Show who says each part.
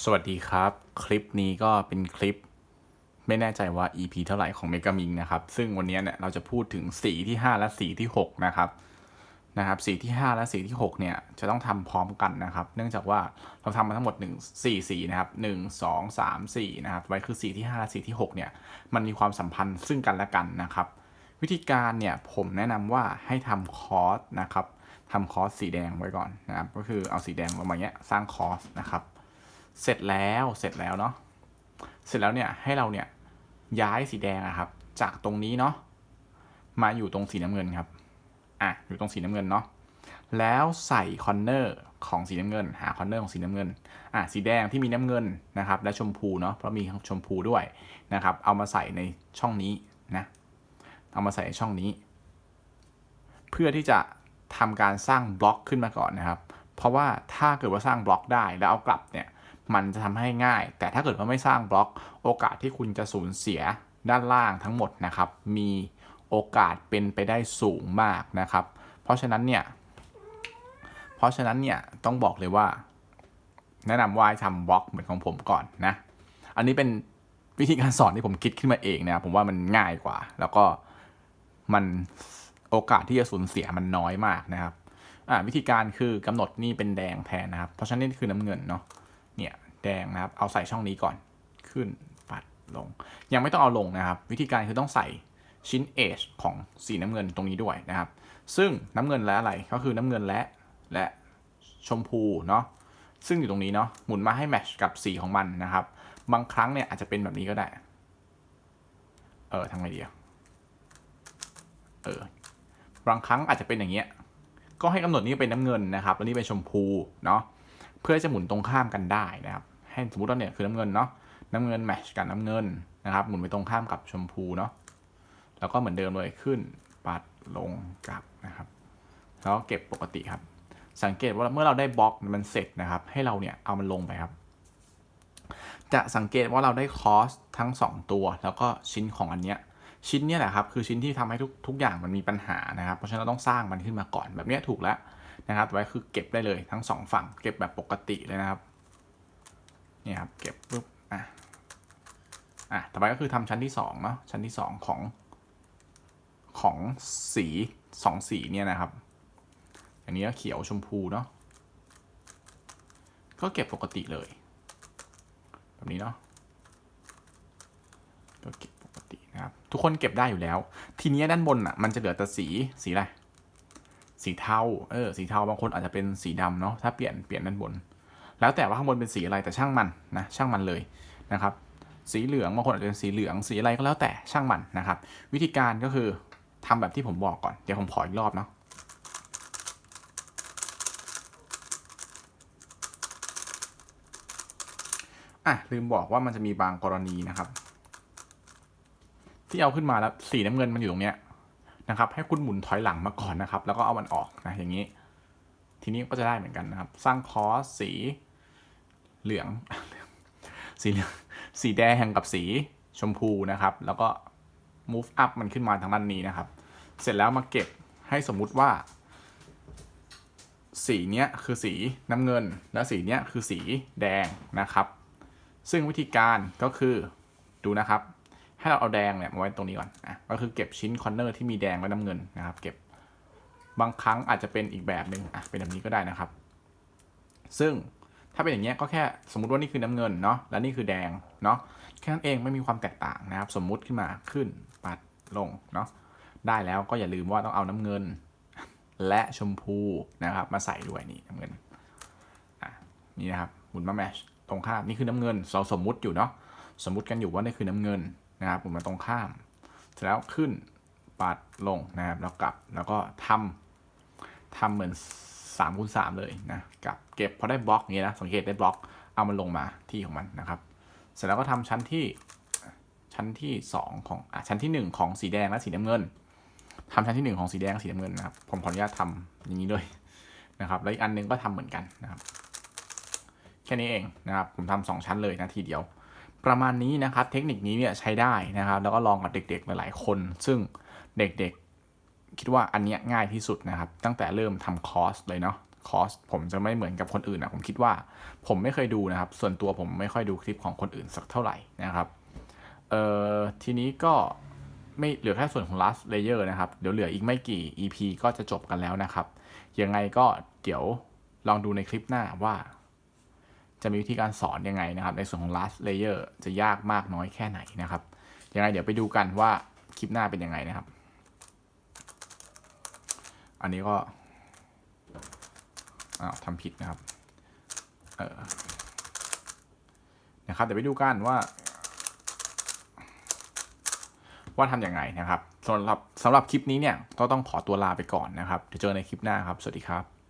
Speaker 1: สวัสดีครับ คลิปนี้ก็เป็นคลิป ไม่แน่ใจว่า EP เท่าไหร่ของเมกามิงนะครับ ซึ่งวันนี้เนี่ยเราจะพูดถึงสีที่ 5 และสีที่ 6 นะครับนะครับสีที่ 5 และสีที่ 6 เนี่ยจะต้องทำพร้อมกันนะครับ เนื่องจากว่าเราทำมาทั้งหมด 1 4 สีนะครับ 1 2 3 4 นะครับไว้คือสีที่ 5 และสีที่ 6 เนี่ยมันมีความสัมพันธ์ซึ่งกันและกันนะครับ วิธีการเนี่ยผมแนะนำว่าให้ทำคอร์สนะครับทำคอร์สสีแดงไว้ก่อนนะครับก็คือเอาสีแดงลงมาเนี้ยสร้างคอร์สนะครับ เสร็จแล้วเสร็จแล้วเนาะเสร็จแล้วเนี่ยให้เราเนี่ยย้ายสีแดงอะครับ จากตรงนี้เนาะมาอยู่ตรงสีน้ำเงินครับอะอยู่ตรงสีน้ำเงินเนาะแล้วใส่คอนเนอร์ของสีน้ำเงิน หาคอนเนอร์ของสีน้ำเงินอะสีแดงที่มีน้ำเงินนะครับ และชมพูเนาะเพราะมีชมพูด้วยนะครับ เอามาใส่ในช่องนี้นะเอามาใส่ในช่องนี้ เพื่อที่จะทำการสร้างบล็อกขึ้นมาก่อนนะครับ เพราะว่าถ้าเกิดว่าสร้างบล็อกได้แล้วเอากลับเนี่ย มันจะทำให้ง่าย แต่ถ้าเกิดว่าไม่สร้างบล็อก โอกาสที่คุณจะสูญเสียด้านล่างทั้งหมดนะครับ มีโอกาสเป็นไปได้สูงมากนะครับ เพราะฉะนั้นเนี่ย เพราะฉะนั้นเนี่ยต้องบอกเลยว่า แนะนำว่าทำบล็อกเหมือนของผมก่อนนะ อันนี้เป็นวิธีการสอนที่ผมคิดขึ้นมาเองนะผมว่ามันง่ายกว่า แล้วก็มันโอกาสที่จะสูญเสียมันน้อยมากนะครับ อ่าวิธีการคือกำหนดนี่เป็นแดงแทนนะครับ เพราะฉะนั้นนี่คือน้ำเงินเนาะ แดงนะครับ เอาใส่ช่องนี้ก่อน ขึ้น ปัด ลง ยังไม่ต้องเอาลงนะครับ วิธีการคือต้องใส่ชิ้นเอชของสีน้ำเงินตรงนี้ด้วยนะครับ ซึ่งน้ำเงินและอะไร ก็คือน้ำเงินและ และชมพูเนาะ ซึ่งอยู่ตรงนี้เนาะ หมุนมาให้แมชกับสีของมันนะครับ บางครั้งเนี่ยอาจจะเป็นแบบนี้ก็ได้ เออทำไงดีอะเออ บางครั้งอาจจะเป็นอย่างเงี้ย ก็ให้กำหนดนี้เป็นน้ำเงินนะครับ แล้วนี่เป็นชมพูเนาะ เพื่อจะหมุนตรงข้ามกันได้นะครับ ให้สมมติว่าเนี่ยคือน้ำเงินเนาะน้ำเงินแมชกับน้ำเงินนะครับหมุนไปตรงข้ามกับชมพูเนาะแล้วก็เหมือนเดิมเลยขึ้นปัดลงกลับนะครับ แล้วเก็บปกติครับ สังเกตว่าเมื่อเราได้บล็อกมันเสร็จนะครับ ให้เราเนี่ยเอามันลงไปครับ จะสังเกตว่าเราได้คอสทั้ง 2 ตัว แล้วก็ชิ้นของอันเนี้ยชิ้นเนี้ยแหละครับคือชิ้นที่ทำให้ทุกทุกอย่างมันมีปัญหานะครับ เพราะฉะนั้นเราต้องสร้างมันขึ้นมาก่อนแบบเนี้ยถูกแล้วนะครับไว้คือเก็บได้เลยทั้งสองฝั่งเก็บแบบปกติเลยนะครับ เนี่ยครับเก็บปุ๊บอะอะต่อไปก็คือทำชั้นที่สองเนาะชั้นที่สองของของสีสองสีเนี่ยนะครับ อันนี้ก็เขียวชมพูเนาะก็เก็บปกติเลย แบบนี้เนาะก็เก็บปกตินะครับทุกคนเก็บได้อยู่แล้ว ทีนี้ด้านบนอะมันจะเหลือแต่สีสีอะไรสีเทาเออสีเทาบางคนอาจจะเป็นสีดำเนาะถ้าเปลี่ยนเปลี่ยนด้านบน แล้วแต่ว่าข้างบนเป็นสีอะไรแต่ช่างมันนะช่างมันเลยนะครับสีเหลืองบางคนอาจจะเป็นสีเหลืองสีอะไรก็แล้วแต่ช่างมันนะครับ วิธีการก็คือทำแบบที่ผมบอกก่อนเดี๋ยวผมขออีกรอบเนาะอะลืมบอกว่ามันจะมีบางกรณีนะครับ ที่เอาขึ้นมาแล้วสีน้ำเงินมันอยู่ตรงเนี้ยนะครับ ให้คุณหมุนถอยหลังมาก่อนนะครับ แล้วก็เอามันออกนะอย่างนี้ ทีนี้ก็จะได้เหมือนกันนะครับ สร้างคอสสี เหลือง สีเหลืองสีแดงกับสีชมพูนะครับ แล้วก็ move up มันขึ้นมาทางด้านนี้นะครับ เสร็จแล้วมาเก็บให้สมมุติว่า สีเนี้ยคือสีน้ำเงิน และสีเนี้ยคือสีแดงนะครับ ซึ่งวิธีการก็คือดูนะครับ ให้เราเอาแดงเนี่ยมาไว้ตรงนี้ก่อนอะก็คือเก็บชิ้นคอนเนอร์ที่มีแดงและน้ำเงินนะครับ เก็บบางครั้งอาจจะเป็นอีกแบบหนึ่งอะเป็นแบบนี้ก็ได้นะครับ ซึ่ง ถ้าเป็นอย่างเงี้ยก็แค่สมมติว่านี่คือน้ำเงินเนาะและนี่คือแดงเนาะแค่นั้นเองไม่มีความแตกต่างนะครับ สมมุติขึ้นมาขึ้นปัดลงเนาะได้แล้วก็อย่าลืมว่าต้องเอาน้ำเงิน และชมพูนะครับ มาใส่ด้วยนี่น้ำเงินอะนี่นะครับหมุนมาแมชตรงข้ามนี่คือน้ำเงินเราสมมุติอยู่เนาะสมมุติกันอยู่ว่านี่คือน้ำเงินนะครับผมมาตรงข้ามเสร็จแล้วขึ้นปัดลงนะครับแล้วกลับแล้วก็ทำทำเหมือน 3ามคูณสเลยนะกับเก็บพอได้บล็อกอย่างนี้นะสังเกตได้บล็อกเอามันลงมาที่ของมันนะครับ เสร็จแล้วก็ทำชั้นที่ชั้นที่2ของอะชั้นที่ 1 ของสีแดงและสีน้ำเงินทำชั้นที่ 1 ของสีแดงสีน้ำเงินนะครับผมขออนุญาตทำอย่างนี้ด้วยนะครับแล้วอีกอันนึงก็ทำเหมือนกันนะครับ แค่นี้เองนะครับผมทำสองชั้นเลยนะทีเดียว ประมาณนี้นะครับเทคนิคนี้เนี่ยใช้ได้นะครับ แล้วก็ลองกับเด็กๆหลายๆคน ซึ่งเด็กๆ คิดว่าอันเนี้ยง่ายที่สุดนะครับ ตั้งแต่เริ่มทำคอร์สเลยเนาะคอร์สผมจะไม่เหมือนกับคนอื่นนะผมคิดว่าผมไม่เคยดูนะครับ ส่วนตัวผมไม่ค่อยดูคลิปของคนอื่นสักเท่าไหร่นะครับเอ่อทีนี้ก็ไม่เหลือแค่ส่วนของ last layer นะครับ เดี๋ยวเหลืออีกไม่กี่ EP ก็จะจบกันแล้วนะครับ ยังไงก็เดี๋ยวลองดูในคลิปหน้าว่า จะมีวิธีการสอนยังไงนะครับ ในส่วนของ last layer จะยากมากน้อยแค่ไหนนะครับ ยังไงเดี๋ยวไปดูกันว่าคลิปหน้าเป็นยังไงนะครับ อันนี้ก็อ้าวทำผิดนะครับ เออนะครับเดี๋ยวไปดูกันว่า ว่าทำยังไงนะครับสำหรับสำหรับคลิปนี้เนี่ยก็ต้องขอตัวลาไปก่อนนะครับเดี๋ยวเจอในคลิปหน้าครับ สวัสดีครับ